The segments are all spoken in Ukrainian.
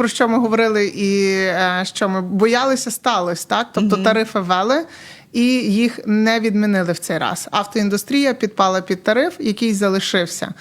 про що ми говорили, і е, що ми боялися, сталося так. Тобто тарифи ввели. І їх не відмінили в цей раз. Автоіндустрія підпала під тариф, який залишився.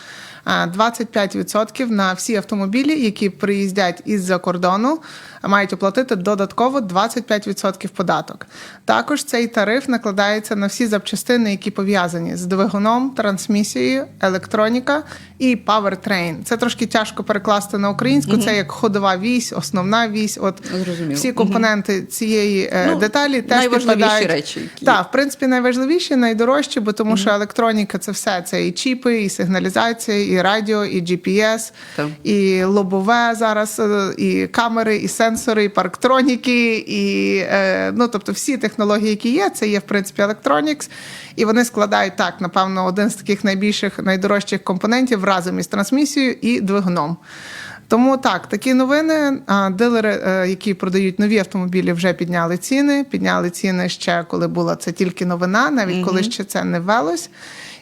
А, 25% на всі автомобілі, які приїздять із-за кордону, мають оплатити додатково 25% податок. Також цей тариф накладається на всі запчастини, які пов'язані з двигуном, трансмісією, електроніка і powertrain. Це трошки тяжко перекласти на українську. Це як ходова вісь, основна вісь. От Зрозуміло. всі компоненти цієї е, Ну, деталі теж найважливіші підпадають. речі, які- Так, в принципі, найважливіші, найдорожчі, бо тому що електроніка це все. Це і чіпи, і сигналізація, і радіо, і GPS, Так. і лобове зараз, е, і камери, і сенсори, і парктроніки, і е, ну тобто всі технології, які є, це є в принципі Electronics, і вони складають так, напевно, один з таких найбільших, найдорожчих компонентів разом із трансмісією і двигуном. Тому так, такі новини. Дилери, е, які продають нові автомобілі, вже підняли ціни. Підняли ціни ще коли була це тільки новина, навіть коли ще це не велось.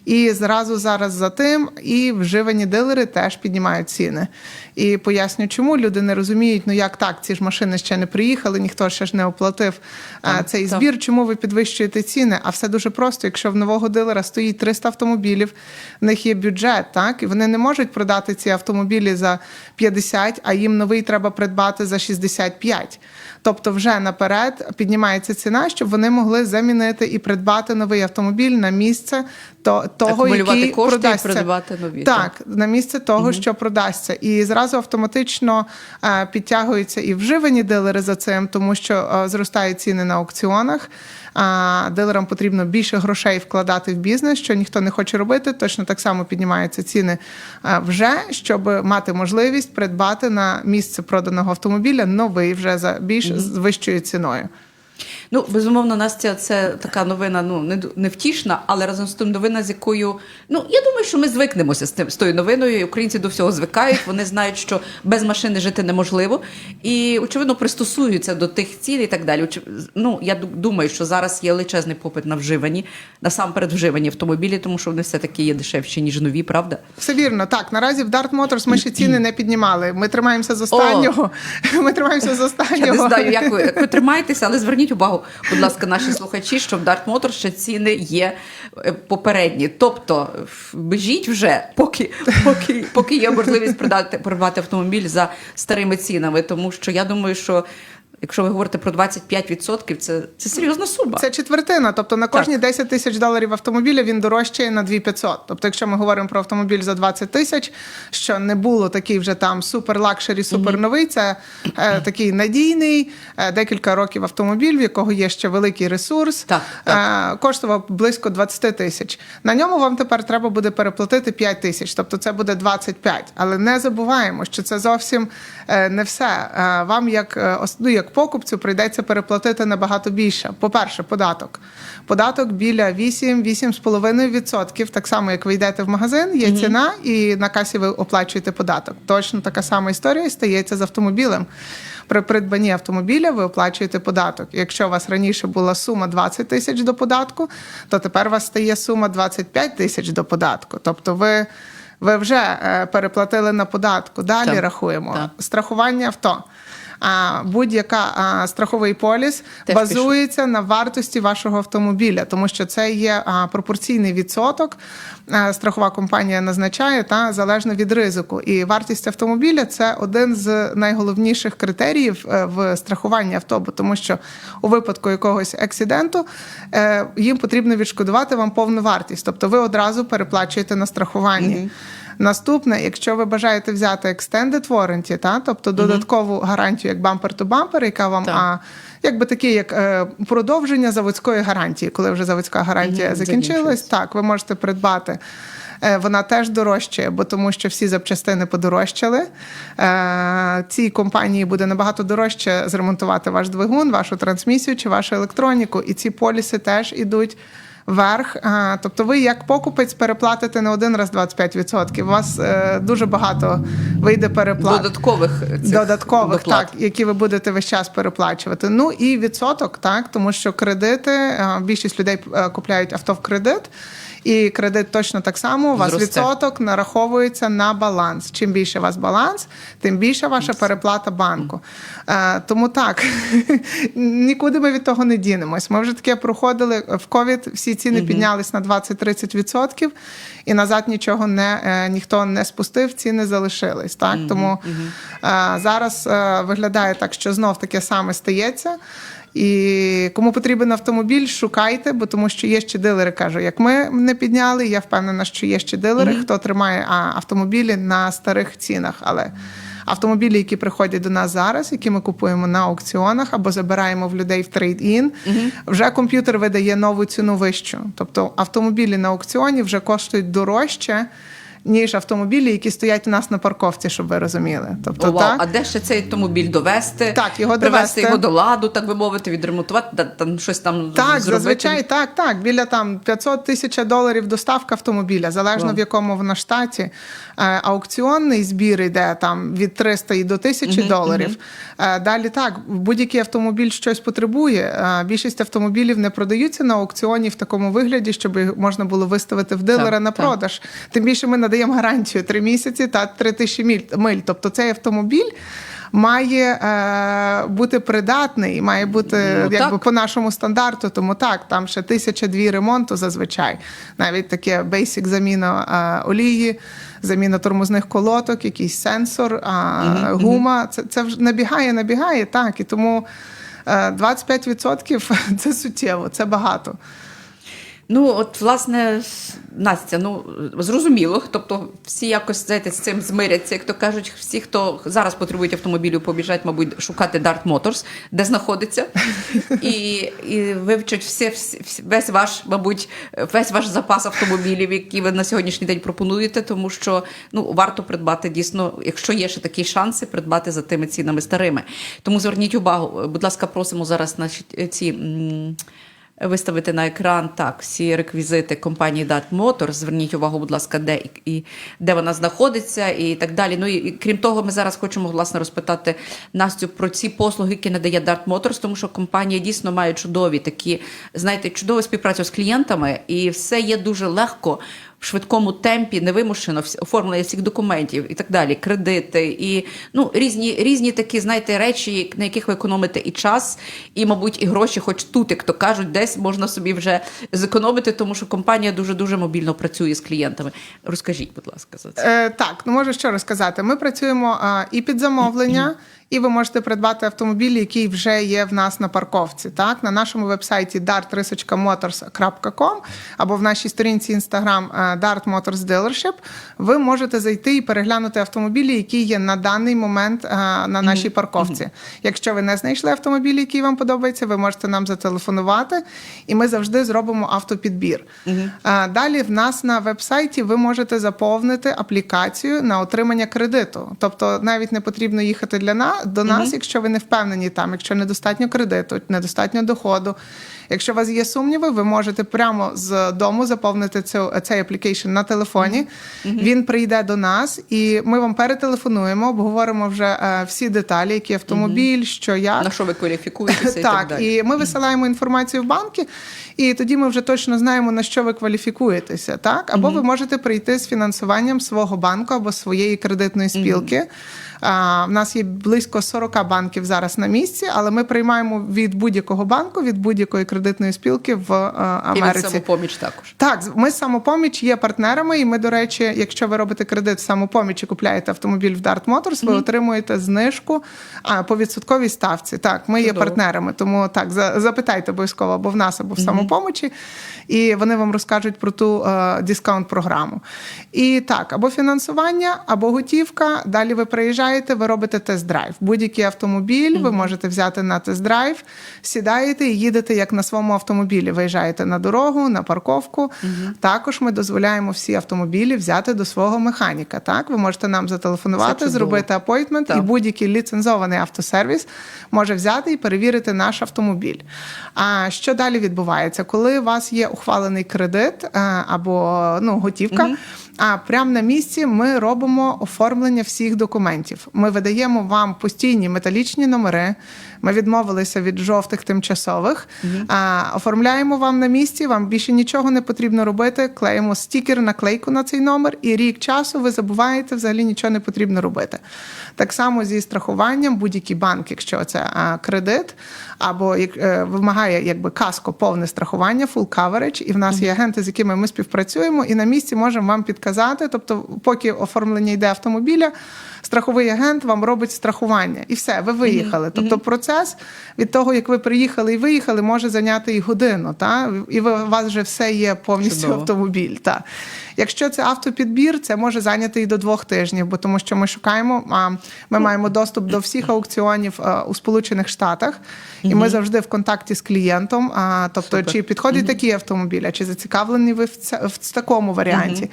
І зразу зараз за тим і вживані дилери теж піднімають ціни. І поясню, чому люди не розуміють, ну як так, ці ж машини ще не приїхали, ніхто ще ж не оплатив а, цей так. збір. Чому ви підвищуєте ціни? А все дуже просто. Якщо в нового дилера стоїть 300 автомобілів, в них є бюджет, так і вони не можуть продати ці автомобілі за 50, а їм новий треба придбати за 65. Тобто, вже наперед піднімається ціна, щоб вони могли замінити і придбати новий автомобіль на місце то, того, який кошти і продасться. придбати нові, Так, на місце того, що продасться, і зразу автоматично е, підтягуються і вживані дилери за цим, тому що е, зростають ціни на аукціонах. Дилерам потрібно більше грошей вкладати в бізнес, що ніхто не хоче робити. Точно так само піднімаються ціни е, вже, щоб мати можливість придбати на місце проданого автомобіля новий вже за більш з вищою ціною. Ну, безумовно, Настя, це така новина, ну не невтішна, але разом з тим новина, з якою ну я думаю, що ми звикнемося з тим з тою новиною. і Українці до всього звикають. Вони знають, що без машини жити неможливо, і очевидно пристосуються до тих цін і так далі. Ну я думаю, що зараз є величезний попит на вживані, насамперед вживані автомобілі, тому що вони все таки є дешевші ніж нові, правда? Все вірно. Так, наразі в Dart Motors ми ще ціни не піднімали. Ми тримаємося з останнього. Ми тримаємося з останнього. Я не знаю, як ви, як ви тримаєтеся, але зверніть увагу, будь ласка, наші слухачі, що в Motors ще ціни є е, попередні. Тобто біжіть вже, поки, поки, поки є можливість продати, придбати автомобіль за старими цінами. Тому що я думаю, що якщо ви говорите про 25%, це, це серйозна сума. Це четвертина. Тобто на кожні 10 тисяч доларів автомобіля він дорожчає на 2500. Тобто, якщо ми говоримо про автомобіль за 20 тисяч, що не було такий вже там супер лакшері, супер новий, це е, такий надійний, е, декілька років автомобіль, в якого є ще великий ресурс. Так, Е, коштував близько 20 тисяч. На ньому вам тепер треба буде переплатити 5 тисяч, тобто це буде 25. Але не забуваємо, що це зовсім е, не все. Е, Вам, як, е, ну, як покупцю, прийдеться переплатити набагато більше. По-перше, податок. Податок біля 8-8,5%. Так само, як ви йдете в магазин, є ціна, і на касі ви оплачуєте податок. Точно така сама історія стається з автомобілем. При придбанні автомобіля ви оплачуєте податок. Якщо у вас раніше була сума 20 тисяч до податку, то тепер у вас стає сума 25 тисяч до податку. Тобто ви, ви вже е, переплатили на податку. Далі Так, рахуємо так. страхування авто. А будь-яка а, страховий поліс Теж базується на вартості вашого автомобіля, тому що це є а, пропорційний відсоток. а, страхова компанія назначає та залежно від ризику. І вартість автомобіля це один з найголовніших критеріїв е, в страхуванні авто, тому що у випадку якогось акциденту е, їм потрібно відшкодувати вам повну вартість, тобто ви одразу переплачуєте на страхуванні. Наступне, якщо ви бажаєте взяти extended warranty, та тобто додаткову гарантію як bumper to bumper, яка вам Так. а, якби таке, як е, продовження заводської гарантії, коли вже заводська гарантія закінчилась. так ви можете придбати. Е, Вона теж дорожчає, бо тому що всі запчастини подорожчали. Е, Цій компанії буде набагато дорожче зремонтувати ваш двигун, вашу трансмісію чи вашу електроніку. І ці поліси теж ідуть вверх. Тобто ви як покупець переплатите не один раз 25%. У вас е, дуже багато вийде переплат. Додаткових цих Додаткових, доплат. так, які ви будете весь час переплачувати. Ну і відсоток, так, тому що кредити, е, більшість людей е, купляють авто в кредит. І кредит точно так само. У вас Зросте. відсоток нараховується на баланс. Чим більше у вас баланс, тим більше ваша переплата банку. Е, тому так, нікуди ми від того не дінемось. Ми вже таке проходили в ковід. Всі ціни піднялись на 20-30%, і назад нічого не е, ніхто не спустив, ціни залишились. Так тому е, зараз е, виглядає так, що знов таке саме стається. І кому потрібен автомобіль, шукайте, бо тому що є ще дилери, кажу, як ми не підняли. Я впевнена, що є ще дилери, хто тримає а, автомобілі на старих цінах. Але автомобілі, які приходять до нас зараз, які ми купуємо на аукціонах або забираємо в людей в трейд-ін, вже комп'ютер видає нову ціну вищу. Тобто автомобілі на аукціоні вже коштують дорожче. Ніж автомобілі, які стоять у нас на парковці, щоб ви розуміли. Тобто, О, вау. так? А де ще цей автомобіль довести? Так, його привести довести. його до ладу, так би мовити, відремонтувати, та- там щось там Так, зробити. зазвичай так, так. Біля там 500 тисяч доларів доставка автомобіля, залежно Вау. в якому вона штаті. Е, аукціонний збір йде там від 300 і до 1000 доларів. Е, далі так, будь-який автомобіль щось потребує. Е, більшість автомобілів не продаються на аукціоні в такому вигляді, щоб їх можна було виставити в дилера Так, на так. продаж. Тим більше ми надаємо гарантію 3 місяці та 3 тисячі миль. Тобто цей автомобіль. Має е, бути придатний, має бути Ну, якби по нашому стандарту, тому так, там ще тисяча дві ремонту зазвичай. Навіть таке бейсик заміна е, олії, заміна тормозних колоток, якийсь сенсор, а, гума. Це, це вже набігає, набігає, так. І тому е, 25% це суттєво, це багато. Ну, от, власне, Настя, ну зрозуміло. Тобто, всі якось знаєте, з цим змиряться. Як то кажуть, всі, хто зараз потребують автомобілів, побіжать, мабуть, шукати Dart Motors, де знаходиться, і, і вивчать все, всі- весь ваш, мабуть, весь ваш запас автомобілів, які ви на сьогоднішній день пропонуєте, тому що ну варто придбати дійсно, якщо є ще такі шанси, придбати за тими цінами старими. Тому зверніть увагу, будь ласка, просимо зараз значить, ці. Виставити на екран так всі реквізити компанії Dart Motors. Зверніть увагу, будь ласка, де і, де вона знаходиться, і так далі. Ну і, крім того, ми зараз хочемо власне розпитати Настю про ці послуги, які надає Dart Motors, тому що компанія дійсно має чудові такі, знаєте, чудову співпрацю з клієнтами, і все є дуже легко. В швидкому темпі невимушено оформлення всіх документів і так далі, кредити і ну різні різні такі, знаєте, речі, на яких ви економите і час, і, мабуть, і гроші, хоч тут, як то кажуть, десь можна собі вже зекономити, тому що компанія дуже дуже мобільно працює з клієнтами. Розкажіть, будь ласка, за це. Е, так, ну можу що розказати. Ми працюємо а, і під замовлення, і ви можете придбати автомобіль, який вже є в нас на парковці. Так, на нашому вебсайті dart-motors.com або в нашій сторінці Instagram е, Dart Motors Dealership, ви можете зайти і переглянути автомобілі, які є на даний момент е, на нашій парковці. Якщо ви не знайшли автомобіль, який вам подобається, ви можете нам зателефонувати, і ми завжди зробимо автопідбір. Е, Далі в нас на вебсайті ви можете заповнити аплікацію на отримання кредиту. Тобто навіть не потрібно їхати для на, до нас, якщо ви не впевнені там, якщо недостатньо кредиту, недостатньо доходу. Якщо у вас є сумніви, ви можете прямо з дому заповнити цю, цей аплікейшн на телефоні. Він прийде до нас, і ми вам перетелефонуємо, обговоримо вже е, всі деталі, які автомобіль, що як. На що ви кваліфікуєтеся і так Так, далі. і ми висилаємо інформацію в банки, і тоді ми вже точно знаємо, на що ви кваліфікуєтеся. Так? Або ви можете прийти з фінансуванням свого банку або своєї кредитної спілки. А, в нас є близько 40 банків зараз на місці, але ми приймаємо від будь-якого банку, від будь-якої кредитної спілки в е, І від самопоміч також. Так, з- ми самопоміч є партнерами, і ми, до речі, якщо ви робите кредит в самопоміч і купляєте автомобіль в Dart Motors, ви отримуєте знижку по відсотковій ставці. Так, ми є партнерами, тому так запитайте обов'язково або в нас, або в самопомочі, і вони вам розкажуть про ту е, дискаунт-програму. І так, або фінансування, або готівка. Далі ви приїжджаєте, ви робите тест-драйв. Будь-який автомобіль ви можете взяти на тест-драйв, сідаєте і їдете як на своєму автомобілі. Виїжджаєте на дорогу, на парковку. Також ми дозволяємо всі автомобілі взяти до свого механіка. Так, ви можете нам зателефонувати, зробити апойтмент, і будь-який ліцензований автосервіс може взяти і перевірити наш автомобіль. А що далі відбувається? Коли у вас є ухвалений кредит е, або ну, готівка, А прямо на місці ми робимо оформлення всіх документів. Ми видаємо вам постійні металічні номери. Ми відмовилися від жовтих тимчасових. А, оформляємо вам на місці. Вам більше нічого не потрібно робити. Клеїмо стікер, наклейку на цей номер, і рік часу ви забуваєте, взагалі нічого не потрібно робити. Так само зі страхуванням, будь-який банк, якщо це а, кредит, або як, е, вимагає якби каско повне страхування, full coverage, і в нас є агенти, з якими ми співпрацюємо, і на місці можемо вам підказати. Тобто, поки оформлення йде автомобіля, страховий агент вам робить страхування, і все, ви виїхали. Тобто, процес від того, як ви приїхали і виїхали, може зайняти і годину. Та? І ви, у вас вже все є повністю Чудово. автомобіль. Та. Якщо це автопідбір, це може зайняти і до двох тижнів, бо тому що ми шукаємо, а ми маємо доступ до всіх аукціонів е, у Сполучених Штатах, і ми завжди в контакті з клієнтом. А, тобто, Супер. чи підходить такий автомобіль, а чи зацікавлені ви в такому варіанті.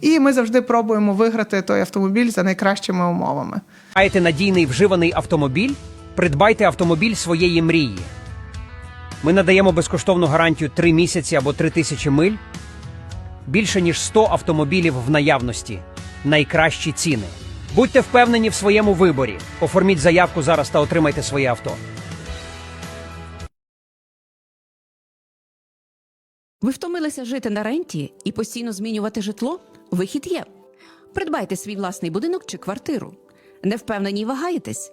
І ми завжди пробуємо виграти той автомобіль за найкращими умовами. Маєте надійний вживаний автомобіль? Придбайте автомобіль своєї мрії. Ми надаємо безкоштовну гарантію 3 місяці або 3 тисячі миль. Більше ніж 100 автомобілів в наявності. Найкращі ціни. Будьте впевнені в своєму виборі. Оформіть заявку зараз та отримайте своє авто. Ви втомилися жити на ренті і постійно змінювати житло? Вихід є. Придбайте свій власний будинок чи квартиру. Не впевнені вагаєтесь?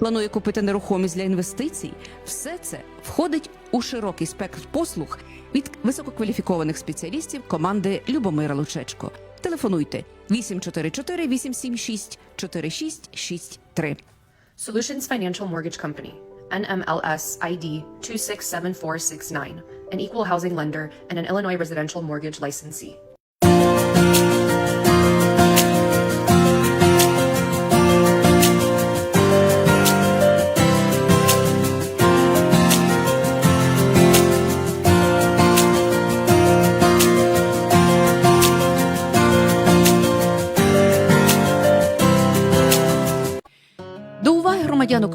планує купити нерухомість для інвестицій, все це входить у широкий спектр послуг від висококваліфікованих спеціалістів команди Любомира Лучечко. Телефонуйте 844 876 4663. Solutions Financial Mortgage Company, NMLS ID 267469, an equal housing lender and an Illinois residential mortgage licensee.